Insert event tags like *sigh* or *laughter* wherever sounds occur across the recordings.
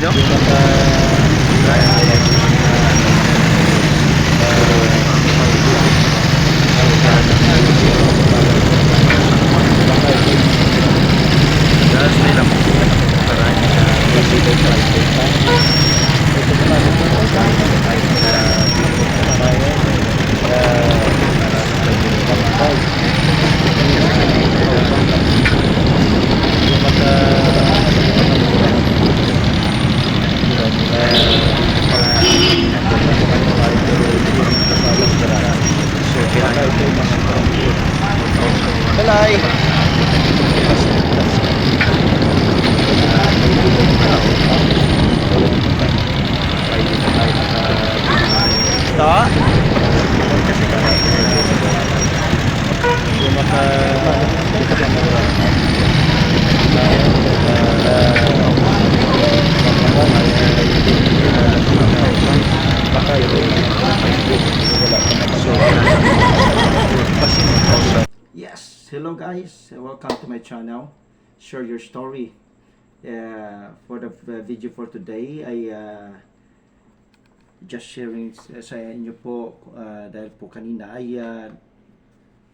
dito? Hello guys, welcome to my channel. Share your story. Uh, for the uh, video for today, I uh, just sharing sa sa inyo po uh, dahil po kanina ay uh,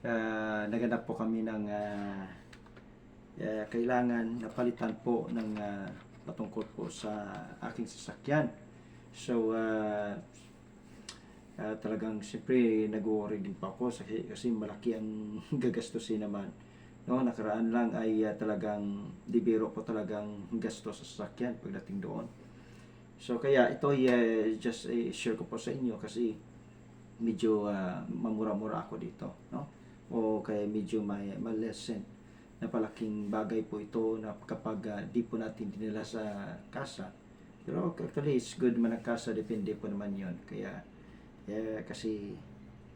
uh, naganap po kami ng uh, uh, kailangan na palitan po ng uh, patungkol po sa aking sasakyan. So, uh, Ah, talagang siyempre nag-worry din pa ako kasi, kasi malaki ang *laughs* gagastusin naman. No, nakaraan lang ay ah, talagang dibiro po talagang gasto sa sasakyan pagdating doon. So kaya ito ah, just eh, share ko po sa inyo kasi medyo ah, mamura-mura ako dito, no? O kaya medyo may malesen na palaking bagay po ito na kapag ah, di po natin dinala sa kasa. Pero actually it's good man ang kasa, depende po naman yon Kaya eh, kasi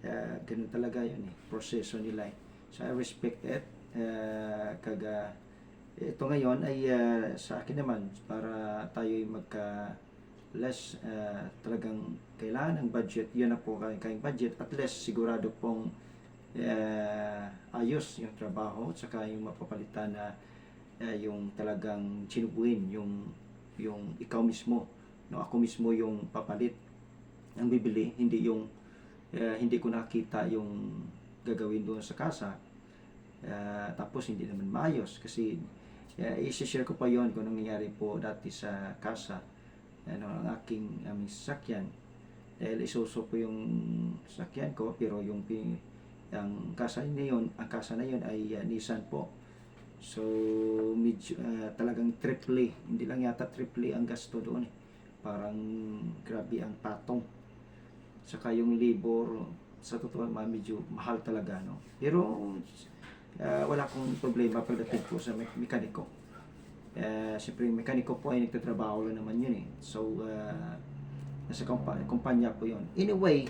uh, ganun talaga yun eh, proseso nila eh. So I respect it. Uh, kaga, ito ngayon ay uh, sa akin naman para tayo magka less uh, talagang kailangan ng budget. Yun na po kayong, kayong budget at less sigurado pong uh, ayos yung trabaho at saka yung mapapalitan na uh, yung talagang chinubuin yung yung ikaw mismo no ako mismo yung papalit ang bibili, hindi yung eh, hindi ko nakita yung gagawin doon sa kasa. Eh, tapos hindi naman maayos kasi uh, i-share ko pa yon kung anong nangyari po dati sa kasa ano, ang aking aming sasakyan. Dahil isuso ko yung sasakyan ko pero yung ang kasa na yun, ang kasa na yun ay uh, Nissan po. So, medyo, uh, talagang triple, hindi lang yata triple ang gasto doon eh. Parang grabe ang patong saka yung labor sa totoo ma medyo mahal talaga no? Pero uh, wala akong problema pagdating po sa me- mekaniko. Uh, siyempre yung mekaniko po ay nagtatrabaho lang naman yun eh. So uh, nasa kumpa- kumpanya po yun. Anyway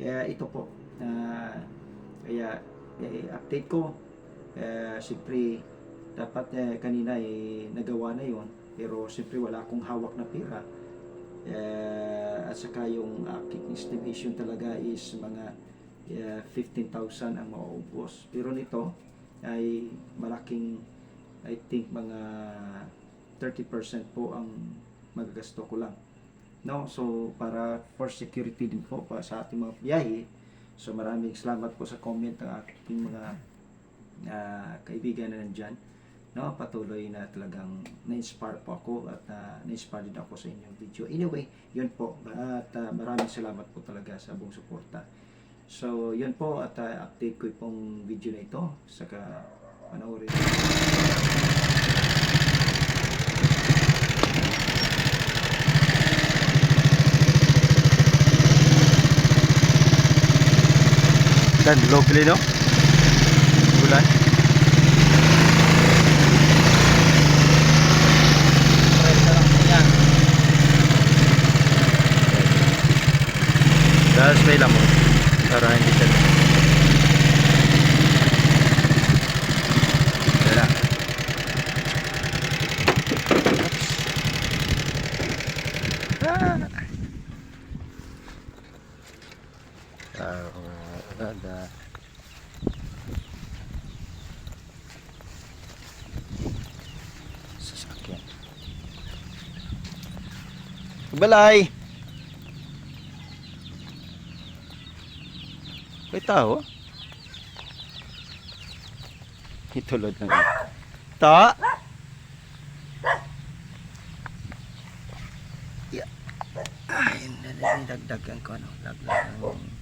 uh, ito po. Uh, kaya eh, update ko. Uh, siyempre dapat eh, kanina eh, nagawa na yon pero siyempre wala akong hawak na pera Eh, at saka yung aking estimation talaga is mga eh, 15,000 ang mauubos. Pero nito ay malaking I think mga 30% po ang magagasto ko lang. No, so para for security din po para sa ating mga biyahe. So maraming salamat po sa comment ng aking mga ah, kaibigan na nandyan no patuloy na talagang na-inspire po ako at uh, na-inspire din ako sa inyong video. Anyway yun po. At uh, maraming salamat po talaga sa buong suporta. So yun po at uh, update ko pong video na ito. Saka panoorin. Dan, lovely, no? Ulan. Gas may lamon. Para hindi siya. Wala. Ah, wala na. Sasakyan. Balay! Tao? Itulod na rin. Ta? Yeah. Ay, dagdagan ko ano. Dagdagan.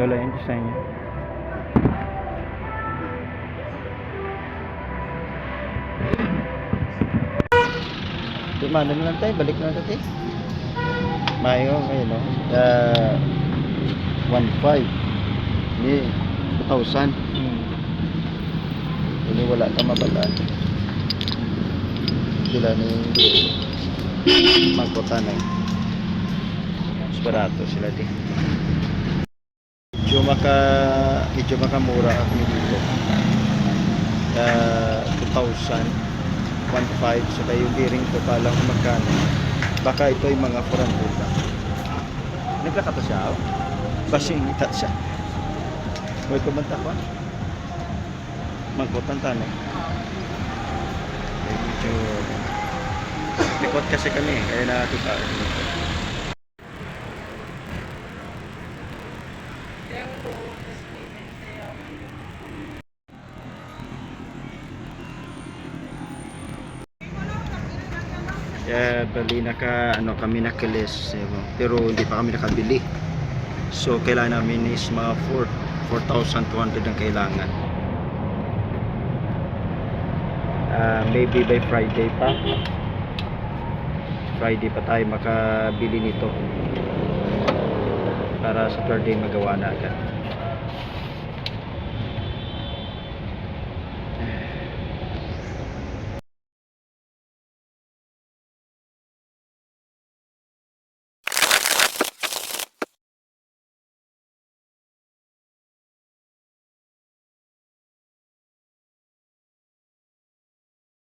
Lola yung design niya. Di mana na lang tayo, balik na lang tayo. Mayo, ngayon no. Uh, 1.5. Ni 2,000. Ini wala ka mabalaan. Sila ni magkutan eh. Mas barato sila di. Medyo maka medyo makamura ako dito. Uh, 2,000 1.5 saka yung bearing ko palang magkano. Baka ito ay mga 400 lang nagkakato siya oh. basing ita siya. May kumanta ko magkutan tanay medyo likot kasi kami kaya nakakita Kaya bali naka ano kami nakilis pero hindi pa kami nakabili. So kailangan namin is mga 4 4,200 ang kailangan. Ah, maybe by Friday pa. Friday pa tayo makabili nito. Para sa Thursday magawa na agad.